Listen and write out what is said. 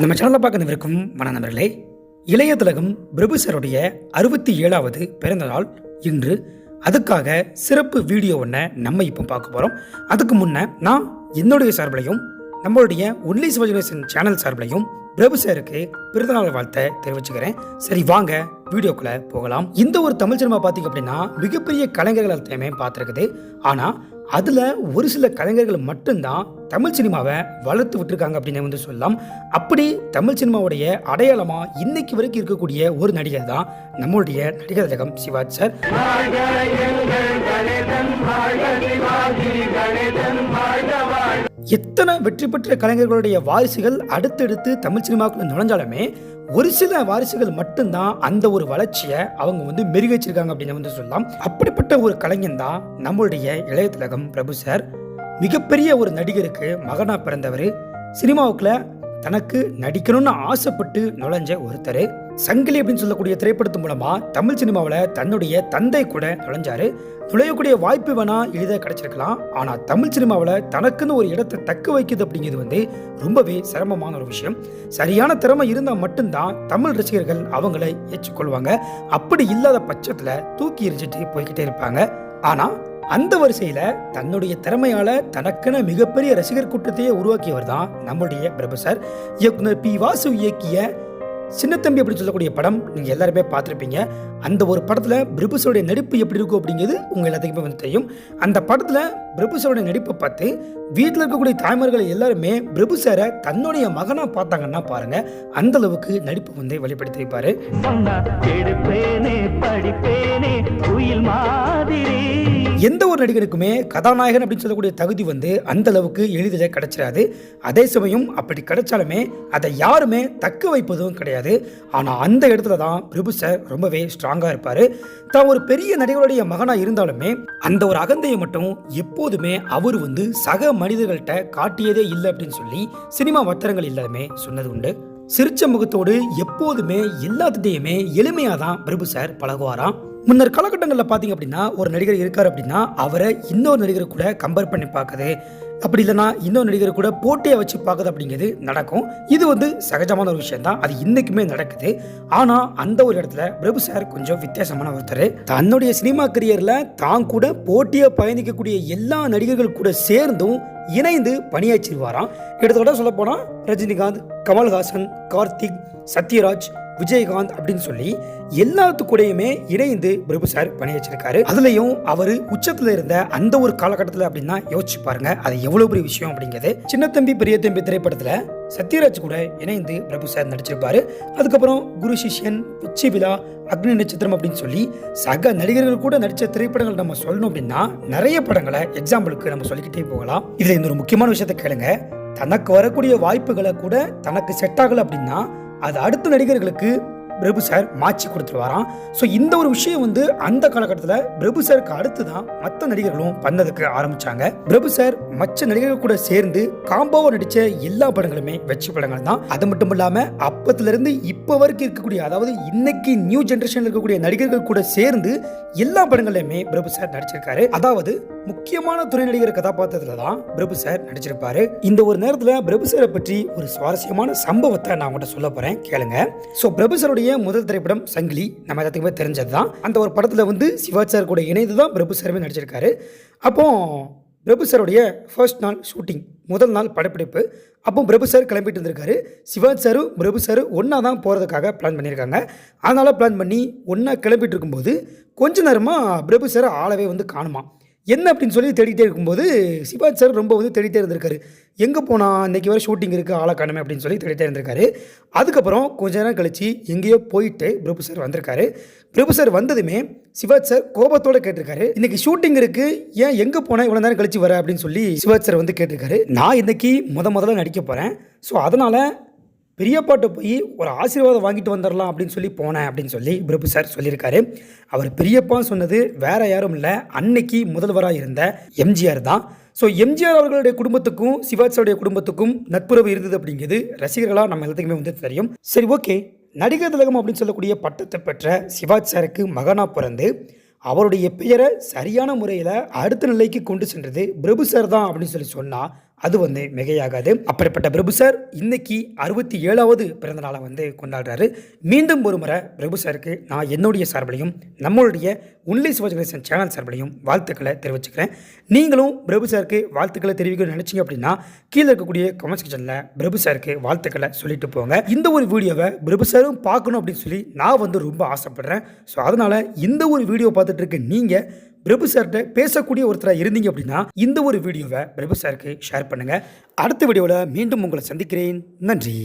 நம்ம சேனலில் பார்க்குறவருக்கும் மன நண்பர்களே இளைய திலகம் பிரபு சாருடைய அறுபத்தி ஏழாவது பிறந்த நாள் இன்று. அதுக்காக சிறப்பு வீடியோ ஒன்றை நம்ம இப்போ பார்க்க போகிறோம் அதுக்கு முன்ன நான் என்னுடைய சார்பிலையும் நம்மளுடைய ஒன்லி சிவஜனேசன் சேனல் சார்பிலையும் பிரபு சாருக்கு பிறந்தநாள் வாழ்த்தை தெரிவிச்சுக்கிறேன். சரி வாங்க வீடியோக்குள்ளே போகலாம். இந்த ஒரு தமிழ் சினிமா பார்த்தீங்க அப்படின்னா மிகப்பெரிய கலைஞர்கள் அத்தையுமே பார்த்துருக்குது. ஆனால் அதில் ஒரு சில கலைஞர்கள் மட்டும்தான் தமிழ் சினிமாவை வளர்த்து விட்டுருக்காங்க அப்படின்னு வந்து சொல்லலாம். அப்படி தமிழ் சினிமாவுடைய அடையாளமாக இன்னைக்கு வரைக்கும் இருக்கக்கூடிய ஒரு நடிகர் தான் நம்மளுடைய நடிகர் திலகம் சிவாஜ் சார் எத்தனை வெற்றி பெற்ற கலைஞர்களுடைய வாரிசுகள் அடுத்தடுத்து தமிழ் சினிமாவுக்குள்ள நுழைஞ்சாலுமே ஒரு சில வாரிசுகள் மட்டும்தான் அந்த ஒரு வளர்ச்சியை அவங்க வந்து மெருகச்சிருக்காங்க அப்படின்னு வந்து சொல்லலாம். அப்படிப்பட்ட ஒரு கலைஞன் தான் நம்மளுடைய இளைய திலகம் பிரபு சார். மிகப்பெரிய ஒரு நடிகருக்கு மகனா பிறந்தவர். சினிமாவுக்குள்ள தனக்கு நடிக்கணும்னு ஆசைப்பட்டு நுழைஞ்ச ஒருத்தர். சங்கிலி அப்படின்னு சொல்லக்கூடிய திரைப்படத்து மூலமா தமிழ் சினிமாவில் தன்னுடைய தந்தை கூட நுழைஞ்சாரு. நுழையக்கூடிய வாய்ப்பு வேணா எளிதாக கிடைச்சிருக்கலாம். ஆனால் தமிழ் சினிமாவில் தனக்குன்னு ஒரு இடத்தை தக்க வைக்குது அப்படிங்கிறது வந்து ரொம்பவே சிரமமான ஒரு விஷயம். சரியான திறமை இருந்தால் மட்டும்தான் தமிழ் ரசிகர்கள் அவங்களை ஏற்றுக்கொள்வாங்க. அப்படி இல்லாத பட்சத்தில் தூக்கி எரிஞ்சிட்டு போய்கிட்டே இருப்பாங்க. ஆனால் அந்த வரிசையில தன்னுடைய திறமையால தனக்கென மிகப்பெரிய ரசிகர் கூட்டத்தையே உருவாக்கியவர் தான் நம்முடைய பிரபு சார். இயக்குனர் பி வாசு இயக்கிய சின்னத்தம்பி அப்படின்னு சொல்லக்கூடிய படம் நீங்கள் எல்லாருமே பார்த்துருப்பீங்க. அந்த ஒரு படத்தில் பிரபுசோடைய நடிப்பு எப்படி இருக்கும் அப்படிங்கிறது உங்கள் எல்லாத்துக்குமே வந்து தெரியும். அந்த படத்தில் பிரபுசோடைய நடிப்பை பார்த்து வீட்டில் இருக்கக்கூடிய தாய்மார்கள் எல்லாருமே பிரபுசரை தன்னுடைய மகனாக பார்த்தாங்கன்னா பாருங்க அந்த அளவுக்கு நடிப்பு வந்து வெளிப்படுத்தி படிப்பேனே குயில் மாதிரி. எந்த ஒரு நடிகருக்குமே கதாநாயகன் அப்படின்னு சொல்லக்கூடிய தகுதி வந்து அந்த அளவுக்கு எளிதில் கிடைச்சிடாது அதே சமயம் அப்படி கிடைச்சாலுமே அதை யாருமே தக்க வைப்பதும் கிடையாது. ஆனால் அந்த இடத்துல தான் பிரபு சார் ரொம்பவே ஸ்ட்ராங்காக இருப்பார். தான் ஒரு பெரிய நடிகருடைய மகனாக இருந்தாலுமே அந்த ஒரு அகந்தையை மட்டும் எப்போதுமே அவர் வந்து சக மனிதர்கள்ட்ட காட்டியதே இல்லை அப்படின்னு சொல்லி சினிமா வட்டாரங்கள் எல்லாருமே சொன்னது உண்டு. சிரிச்ச முகத்தோடு எப்போதுமே எல்லாத்துட்டையுமே எளிமையாக தான் பிரபு சார் பழகுவாராம். முன்னர் காலகட்டங்களில் பார்த்தீங்க அப்படின்னா ஒரு நடிகர் இருக்கார் அப்படின்னா அவரை இன்னொரு நடிகர் கூட கம்பேர் பண்ணி பார்க்குது. அப்படி இல்லைன்னா இன்னொரு நடிகர் கூட போட்டியை வச்சு பார்க்குது அப்படிங்கிறது நடக்கும். இது வந்து சகஜமான ஒரு விஷயம் தான் அது இன்றைக்குமே நடக்குது. ஆனால் அந்த ஒரு இடத்துல பிரபு சார் கொஞ்சம் வித்தியாசமான ஒருத்தர். தன்னுடைய சினிமா கரியரில் தான் கூட போட்டியை பயணிக்கக்கூடிய எல்லா நடிகர்கள் கூட சேர்ந்தும் இணைந்து பணியாற்றிடுவாராம் எடுத்துக்கிட்ட சொல்ல போனால் ரஜினிகாந்த் கமல்ஹாசன் கார்த்திக் சத்யராஜ் விஜயகாந்த் அப்படின்னு சொல்லி எல்லாத்து கூடயுமே இணைந்து பிரபு சார் பணியாற்றிருக்காரு. அதுலயும் அவரு உச்சத்துல இருந்த அந்த ஒரு காலகட்டத்தில் அப்படின்னா யோசிச்சு பாருங்க அது எவ்வளவு பெரிய விஷயம் அப்படிங்கிறது. சின்ன தம்பி பெரிய தம்பி திரைப்படத்துல சத்யராஜ் கூட இணைந்து பிரபு சார் நடிச்சிருப்பாரு. அதுக்கப்புறம் குரு சிஷ்யன் பிச்சி விழா அக்னி நட்சத்திரம் அப்படின்னு சொல்லி சக நடிகர்கள் கூட நடிச்ச திரைப்படங்கள் நம்ம சொல்லணும் அப்படின்னா நிறைய படங்களை எக்ஸாம்பிளுக்கு நம்ம சொல்லிக்கிட்டே போகலாம். இதுல இந்த ஒரு முக்கியமான விஷயத்த கேளுங்க. தனக்கு வரக்கூடிய வாய்ப்புகளை கூட தனக்கு செட் ஆகல அப்படின்னா அது அடுத்த நடிகர்களுக்கு பிரபு சார் மாற்றி கொடுத்துருவாராம் ஸோ இந்த ஒரு விஷயம் வந்து அந்த காலகட்டத்தில் பிரபு சாருக்கு அடுத்து தான் மற்ற நடிகர்களும் பண்ணதுக்கு ஆரம்பிச்சாங்க. பிரபு சார் மற்ற நடிகர்கள் கூட சேர்ந்து காம்போவை நடிச்ச எல்லா படங்களுமே வெற்றி படங்கள் தான். அது மட்டும் இல்லாமல் அப்பத்திலிருந்து இப்போ வரைக்கும் இருக்கக்கூடிய அதாவது இன்னைக்கு நியூ ஜென்ரேஷனில் இருக்கக்கூடிய நடிகர்கள் கூட சேர்ந்து எல்லா படங்களையுமே பிரபு சார் நடிச்சிருக்காரு. அதாவது முக்கியமான துணை நடிகர் கதாபாத்திரத்துல தான் பிரபு சார் நடிச்சிருப்பாரு. இந்த ஒரு நேரத்துல பிரபு சாரை பற்றி ஒரு சுவாரஸ்யமான சம்பவத்தை நான் உங்கள்கிட்ட சொல்ல போறேன். கேளுங்க. ஸோ பிரபு சாருடைய முதல் திரைப்படம் சங்கிலி. நம்ம எல்லாத்துக்குமே தெரிஞ்சது தான் அந்த ஒரு படத்தில் வந்து சிவாச்சார் கூட இணைந்து தான் பிரபு சாருமே நடிச்சிருக்காரு. அப்போ பிரபு சாருடைய ஃபர்ஸ்ட் நாள் ஷூட்டிங் முதல் நாள் படப்பிடிப்பு அப்போ பிரபு சார் கிளம்பிட்டு இருந்திருக்காரு. சிவாஜி சாரும் பிரபு சார் ஒன்றா தான் போகிறதுக்காக பிளான் பண்ணியிருக்காங்க. அதனால் பிளான் பண்ணி ஒன்றா கிளம்பிட்டு இருக்கும்போது கொஞ்ச நேரமாக பிரபு சார் ஆளவே வந்து காணுமா? என்ன அப்படின்னு சொல்லி தேடிக்கிட்டே இருக்கும்போது சிவாஜ் சார் ரொம்ப வந்து தேடிட்டே இருந்திருக்காரு. எங்கே போனால் இன்னைக்கு வர ஷூட்டிங் இருக்குது ஆளை காணுமே அப்படின்னு சொல்லி தேடிட்டே இருந்திருக்காரு. அதுக்கப்புறம் கொஞ்ச நேரம் கழித்து எங்கேயோ போயிட்டு பிரபு சார் வந்திருக்காரு. பிரபு சார் வந்ததுமே சிவாஜ் சார் கோபத்தோட கேட்டிருக்காரு. இன்றைக்கி ஷூட்டிங் இருக்குது ஏன் எங்கே போனால் இவ்வளோ நேரம் கழிச்சு வர அப்படின்னு சொல்லி சிவாஜ் சார் வந்து கேட்டிருக்காரு. நான் இன்றைக்கி முத முதல்ல நடிக்க போகிறேன் ஸோ அதனால் பெரியப்பாட்ட போய் ஒரு ஆசீர்வாதம் வாங்கிட்டு வந்துடலாம் அப்படின்னு சொல்லி போனேன் அப்படின்னு சொல்லி பிரபு சார் சொல்லியிருக்காரு. அவர் பெரியப்பா சொன்னது வேற யாரும் இல்லை. அன்னைக்கு முதல்வராக இருந்த எம்ஜிஆர் தான். ஸோ எம்ஜிஆர் அவர்களுடைய குடும்பத்துக்கும் சிவாஜியோடைய குடும்பத்துக்கும் நட்புறவு இருந்தது அப்படிங்கிறது ரசிகர்களாக நம்ம எல்லாத்துக்குமே வந்து தெரியும். சரி ஓகே. நடிகர் திலகம் அப்படின்னு சொல்லக்கூடிய பட்டத்தை பெற்ற சிவாஜ் சாருக்கு மகனாக பிறந்து அவருடைய பெயரை சரியான முறையில் அடுத்த நிலைக்கு கொண்டு சென்றது பிரபு சார் தான் அப்படின்னு சொல்லி சொன்னால் அது வந்து மிகையாகாது. அப்படிப்பட்ட பிரபு சார் இன்னைக்கு அறுபத்தி ஏழாவது பிறந்த நாளை வந்து கொண்டாடுறாரு. மீண்டும் ஒரு முறை பிரபு சாருக்கு நான் என்னுடைய சார்பிலையும் நம்மளுடைய உன்லி சிவஜகேசன் சேனல் சார்பிலையும் வாழ்த்துக்களை தெரிவிச்சுக்கிறேன். நீங்களும் பிரபு சாருக்கு வாழ்த்துக்களை தெரிவிக்கணும்னு நினச்சிங்க அப்படின்னா கீழே இருக்கக்கூடிய கமெண்ட் செக்ஷனில் பிரபு சாருக்கு வாழ்த்துக்களை சொல்லிட்டு போங்க. இந்த ஒரு வீடியோவை பிரபு சாரும் பார்க்கணும் அப்படின்னு சொல்லி நான் வந்து ரொம்ப ஆசைப்படுறேன். ஸோ அதனால் இந்த ஒரு வீடியோ பார்த்துட்டு இருக்க நீங்கள் பிரபு சார்கிட்ட பேசக்கூடிய ஒருத்தராக இருந்தீங்க அப்படின்னா இந்த ஒரு வீடியோவை பிரபு சாருக்கு ஷேர் பண்ணுங்கள் அடுத்த வீடியோவில் மீண்டும் உங்களை சந்திக்கிறேன். நன்றி.